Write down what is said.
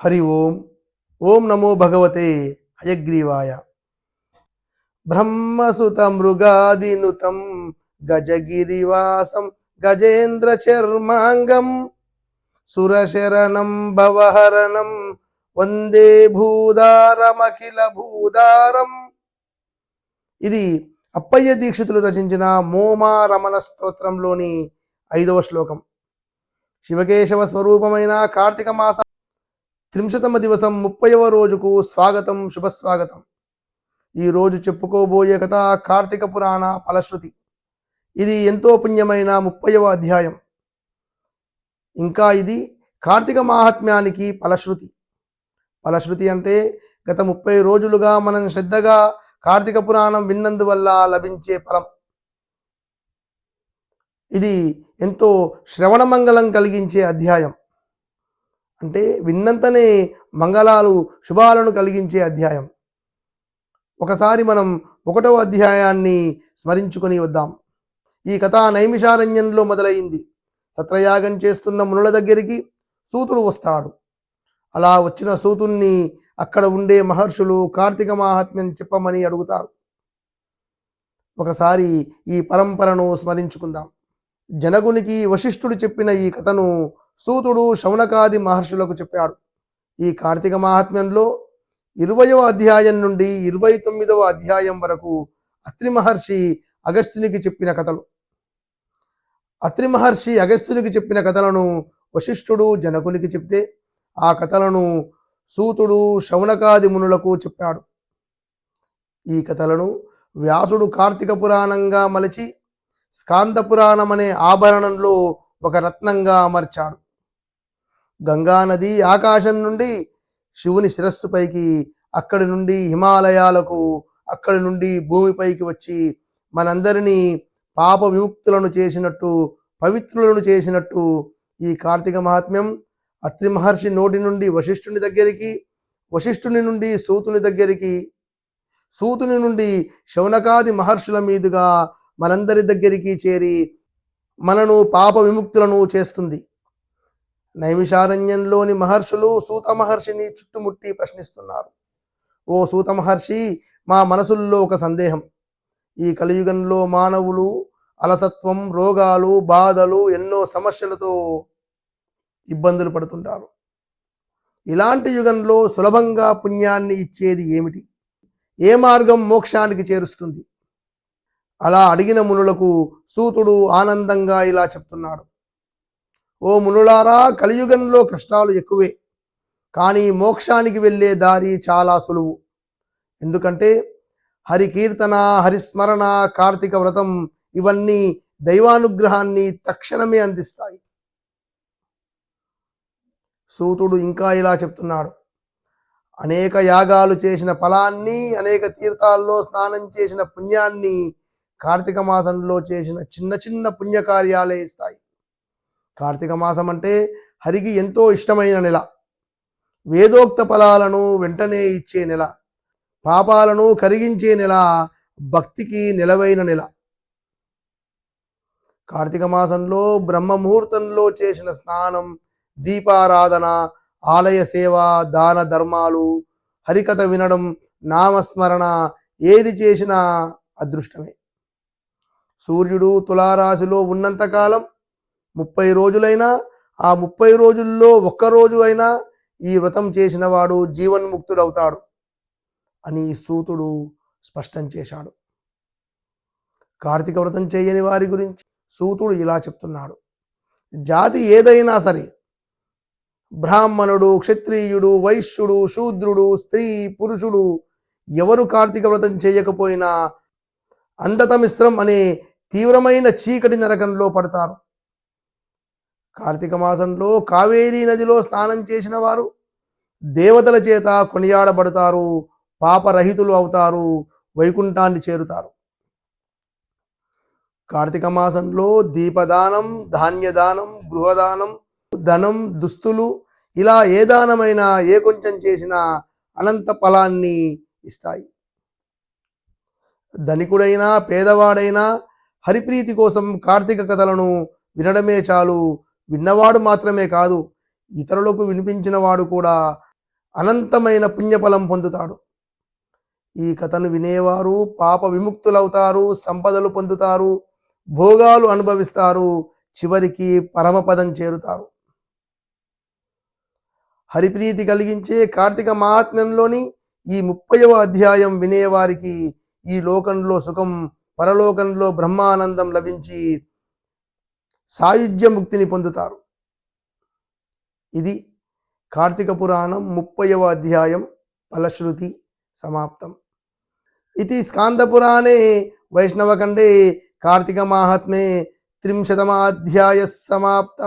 హరి ఓం. ఓం నమో భగవతే హయగ్రీవాయ. బ్రహ్మసుత మృగాదినుతం గజగిరివాసం గజేంద్ర చర్మాంగం సురశరణం భవహరణం వందే భూదారమఖిల భూదారం ఇది అప్పయ్య దీక్షితులు రచించిన మోమా రమణ స్తోత్రంలోని ఐదవ శ్లోకం. శివకేశవ స్వరూపమైన కార్తీక మాస త్రింశతమ దివసం ముప్పైవ రోజుకు స్వాగతం శుభస్వాగతం. ఈ రోజు చెప్పుకోబోయే కథ కార్తీక పురాణ ఫలశ్రుతి. ఇది ఎంతో పుణ్యమైన ముప్పైవ అధ్యాయం. ఇంకా ఇది కార్తీక మాహాత్మ్యానికి ఫలశ్రుతి. ఫలశ్రుతి అంటే గత ముప్పై రోజులుగా మనం శ్రద్ధగా కార్తీక పురాణం విన్నందువల్ల లభించే ఫలం. ఇది ఎంతో శ్రవణమంగళం కలిగించే అధ్యాయం. అంటే విన్నంతనే మంగళాలు శుభాలను కలిగించే అధ్యాయం. ఒకసారి మనం ఒకటవ అధ్యాయాన్ని స్మరించుకొని వద్దాం. ఈ కథ నైమిషారణ్యంలో మొదలైంది. సత్రయాగం చేస్తున్న మునుల దగ్గరికి సూతుడు వస్తాడు. అలా వచ్చిన సూతుణ్ణి అక్కడ ఉండే మహర్షులు కార్తీక మహాత్మ్యం చెప్పమని అడుగుతారు. ఒకసారి ఈ పరంపరను స్మరించుకుందాం. జనగునికి వశిష్ఠుడు చెప్పిన ఈ కథను సూతుడు శౌనకాది మహర్షులకు చెప్పాడు. ఈ కార్తీక మహాత్మ్యంలో ఇరవయవ అధ్యాయం నుండి ఇరవై తొమ్మిదవ అధ్యాయం వరకు అత్రి మహర్షి అగస్త్యునికి చెప్పిన కథలు. అత్రి మహర్షి అగస్త్యునికి చెప్పిన కథలను వశిష్ఠుడు జనకునికి చెప్తే ఆ కథలను సూతుడు శౌనకాది మునులకు చెప్పాడు. ఈ కథలను వ్యాసుడు కార్తీక పురాణంగా మలిచి స్కాంద పురాణం అనే ఆభరణంలో ఒక రత్నంగా అమర్చాడు. గంగా నది ఆకాశం నుండి శివుని శిరస్సుపైకి అక్కడి నుండి హిమాలయాలకు అక్కడి నుండి భూమిపైకి వచ్చి మనందరినీ పాప విముక్తులను చేసినట్టు పవిత్రులను చేసినట్టు ఈ కార్తీక మహాత్మ్యం అత్రి మహర్షి నోటి నుండి వశిష్ఠుని దగ్గరికి వశిష్ఠుని నుండి సూతుని దగ్గరికి సూతుని నుండి శౌనకాది మహర్షుల మీదుగా మనందరి దగ్గరికి చేరి మనను పాప విముక్తులను చేస్తుంది. నైమిషారణ్యంలోని మహర్షులు సూత మహర్షిని చుట్టుముట్టి ప్రశ్నిస్తున్నారు. ఓ సూత మహర్షి మా మనసుల్లో ఒక సందేహం. ఈ కలియుగంలో మానవులు అలసత్వం రోగాలు బాధలు ఎన్నో సమస్యలతో ఇబ్బందులు పడుతుంటారు. ఇలాంటి యుగంలో సులభంగా పుణ్యాన్ని ఇచ్చేది ఏమిటి? ఏ మార్గం మోక్షానికి చేరుస్తుంది? అలా అడిగిన మునులకు సూతుడు ఆనందంగా ఇలా చెప్తున్నాడు. ఓ మునులారా కలియుగంలో కష్టాలు ఎక్కువే. కానీ మోక్షానికి వెళ్ళే దారి చాలా సులువు. ఎందుకంటే హరి కీర్తన హరిస్మరణ కార్తీక వ్రతం ఇవన్నీ దైవానుగ్రహాన్ని తక్షణమే అందిస్తాయి. సూతుడు ఇంకా ఇలా చెప్తున్నాడు. అనేక యాగాలు చేసిన ఫలాన్ని అనేక తీర్థాల్లో స్నానం చేసిన పుణ్యాన్ని కార్తీక మాసంలో చేసిన చిన్న చిన్న పుణ్యకార్యాలే ఇస్తాయి. కార్తీక మాసం అంటే హరికి ఎంతో ఇష్టమైన నెల. వేదోక్త ఫలాలను వెంటనే ఇచ్చే నెల. పాపాలను కరిగించే నెల భక్తికి నిలవైన నెల. కార్తీక మాసంలో బ్రహ్మ ముహూర్తంలో చేసిన స్నానం దీపారాధన ఆలయ సేవ దాన ధర్మాలు హరికథ వినడం నామస్మరణ ఏది చేసినా అదృష్టమే. సూర్యుడు తులారాశిలో ఉన్నంతకాలం ముప్పై రోజులైనా ఆ ముప్పై రోజుల్లో ఒక్క రోజు అయినా ఈ వ్రతం చేసిన వాడు జీవన్ముక్తుడవుతాడు అని సూతుడు స్పష్టం చేశాడు. కార్తీక వ్రతం చేయని వారి గురించి సూతుడు ఇలా చెప్తున్నాడు. జాతి ఏదైనా సరే బ్రాహ్మణుడు క్షత్రియుడు వైశ్యుడు శూద్రుడు స్త్రీ పురుషుడు ఎవరు కార్తీక వ్రతం చేయకపోయినా అంధతమిశ్రం అనే తీవ్రమైన చీకటి నరకంలో పడతారు. కార్తీక మాసంలో కావేరీ నదిలో స్నానం చేసిన వారు దేవతల చేత కొనియాడబడతారు పాపరహితులు అవుతారు వైకుంఠాన్ని చేరుతారు. కార్తీక మాసంలో దీపదానం ధాన్యదానం గృహదానం ధనం దుస్తులు ఇలా ఏ దానమైనా ఏ కొంచెం చేసినా అనంత ఫలాన్ని ఇస్తాయి. ధనికుడైనా పేదవాడైనా హరిప్రీతి కోసం కార్తీక కథలను వినడమే చాలు. విన్నవాడు మాత్రమే కాదు ఇతరులకు వినిపించిన వాడు కూడా అనంతమైన పుణ్యఫలం పొందుతాడు. ఈ కథను వినేవారు పాప విముక్తులవుతారు సంపదలు పొందుతారు భోగాలు అనుభవిస్తారు చివరికి పరమపదం చేరుతారు. హరిప్రీతి కలిగించే కార్తీక మహాత్మ్యంలోని ఈ ముప్పైవ అధ్యాయం వినేవారికి ఈ లోకంలో సుఖం పరలోకంలో బ్రహ్మానందం లభించి సాయుధ్య ముక్తిని పొందుతారు. ఇది కార్తీక పురాణం ముప్పైవ అధ్యాయం ఫలశ్రుతి సమాప్తం. ఇది స్కాందపురాణే వైష్ణవఖండే కార్తీక మాహాత్మ్ये త్రింశతమాధ్యాయ సమాప్త.